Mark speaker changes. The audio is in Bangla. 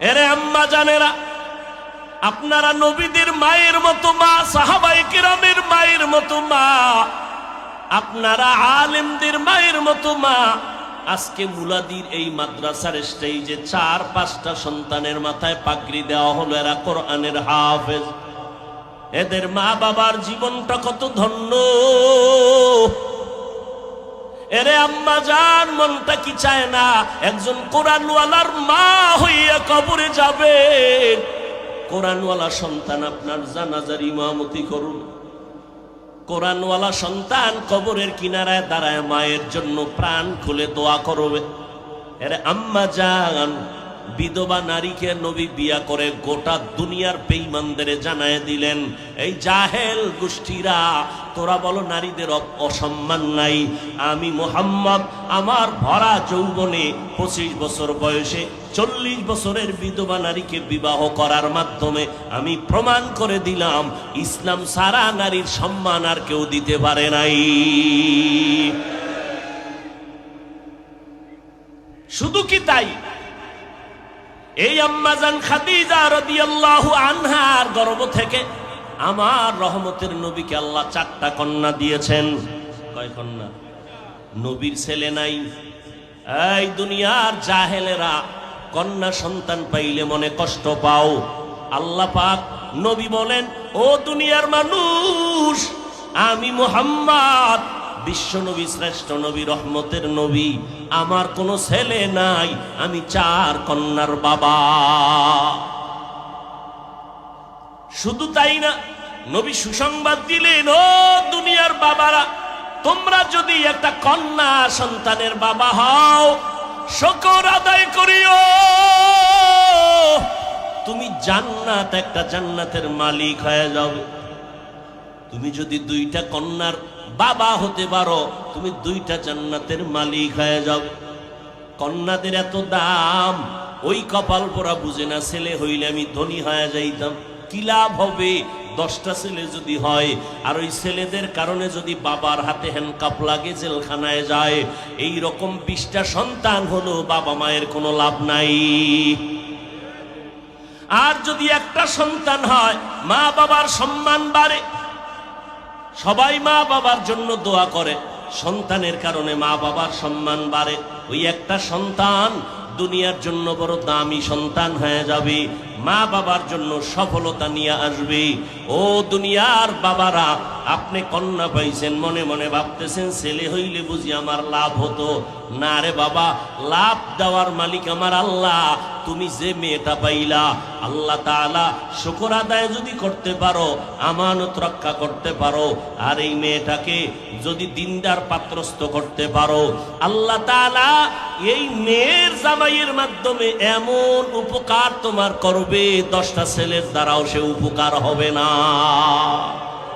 Speaker 1: এরে আম্মা জানেরা, আপনারা নবীদের মায়ের মতো মা, সাহাবাই কিরামের মায়ের মতো মা, আপনারা আলেমদের মায়ের মতো মা। আজকে মুলাদির এই মাদ্রাসার স্টেজে চার, পাঁচটা সন্তানের মাথায় পাগড়ি দেওয়া হলো এরা কোরআনের হাফেজ। এদের মা বাবার জীবনটা কত ধন্য। এরে আম্মা যান মনটা কি চায় না? একজন কোরআনওয়ালার মা হইয়া কবরে যাবে। কোরআনওয়ালা সন্তান আপনার জানাজার ইমামতি করুন। কোরআনওয়ালা সন্তান কবরের কিনারায় দাঁড়ায় মায়ের জন্য প্রাণ খুলে দোয়া করবে। এরে আম্মা জান বিধবা নারীকে নবী বিয়া করে গোটা দুনিয়ার বেঈমানদের জানায় দিলেন, এই জাহেল গোষ্ঠীরা, তোরা বলো নারীদের অসম্মান নাই। আমি মোহাম্মদ, আমার ভরা যৌবনে পঁচিশ বছর বয়সে চল্লিশ বছরের বিধবা নারীকে বিবাহ করার মাধ্যমে আমি প্রমাণ করে দিলাম, ইসলাম সারা নারীর সম্মান আর কেউ দিতে পারে নাই। শুধু কি তাই? এই আম্মাজান খাদিজা রাদিয়াল্লাহু আনহার গর্ভ থেকে আমার রহমতের নবীকে আল্লাহ চারটা কন্যা দিয়েছেন। কয় কন্যা? নবীর ছেলে নাই। এই দুনিয়ার জাহেলেরা কন্যা সন্তান পাইলে মনে কষ্ট পাও। আল্লাহ পাক নবী বলেন, ও দুনিয়ার মানুষ, আমি মোহাম্মদ বিশ্ব নবী শ্রেষ্ঠ নবী, রহমতের নবী। আমার কোনো ছেলে নাই, আমি চার কন্যার বাবা। শুধু তাই না, নবী সুসংবাদ দিলেন, ও দুনিয়ার বাবারা, তোমরা যদি একটা কন্যা সন্তানের বাবা হও, শকর আদায় করিও। তুমি জান্নাত, একটা জান্নাতের মালিক হয়ে যাবে। তুমি যদি দুইটা কন্যার বাবা হতে পারো, তুমি দুইটা জান্নাতের মালিক হয়ে যাবে কন্যাদের এত দাম, ওই কপাল পোড়া বুঝে না, ছেলে হইলে আমি ধনী হয়ে যাইতাম। কি লাভ হবে? দশটা ছেলে যদি হয়, আর ওই ছেলেদের কারণে যদি বাবার হাতে হ্যান্ডকাপ লাগে, জেলখানায় যায় এই রকম বিশটা সন্তান হলো বাবা মায়ের কোনো লাভ নাই। আর যদি একটা সন্তান হয় মা বাবার সম্মান বাড়ে সবাই মা বাবার জন্য দোয়া করে। সন্তানের কারণে মা বাবার সম্মান বাড়ে। ওই একটা সন্তান দুনিয়ার জন্য বড় দামি সন্তান হয়ে যাবে। মা বাবার জন্য সফলতা নিয়ে আসবে। ও দুনিয়ার বাবারা, আপনি কন্যা পাইছেন, মনে মনে ভাবতেছেন, ছেলে হইলে বুঝি আমার লাভ হতো। না রে বাবা, লাভ দেওয়ার মালিক আমার আল্লাহ। তুমি যে মেয়েটা পাইলা, আল্লাহ তাআলা শুকর আদায় যদি করতে পারো, আমানত রক্ষা করতে পারো। আর এই মেয়েটাকে যদি দিনদার পাত্রস্থ করতে পারো, আল্লাহ তাআলা এই মেয়ের জামাইয়ের মাধ্যমে এমন উপকার তোমার করবে দশটা ছেলের দ্বারাও সে উপকার হবে না।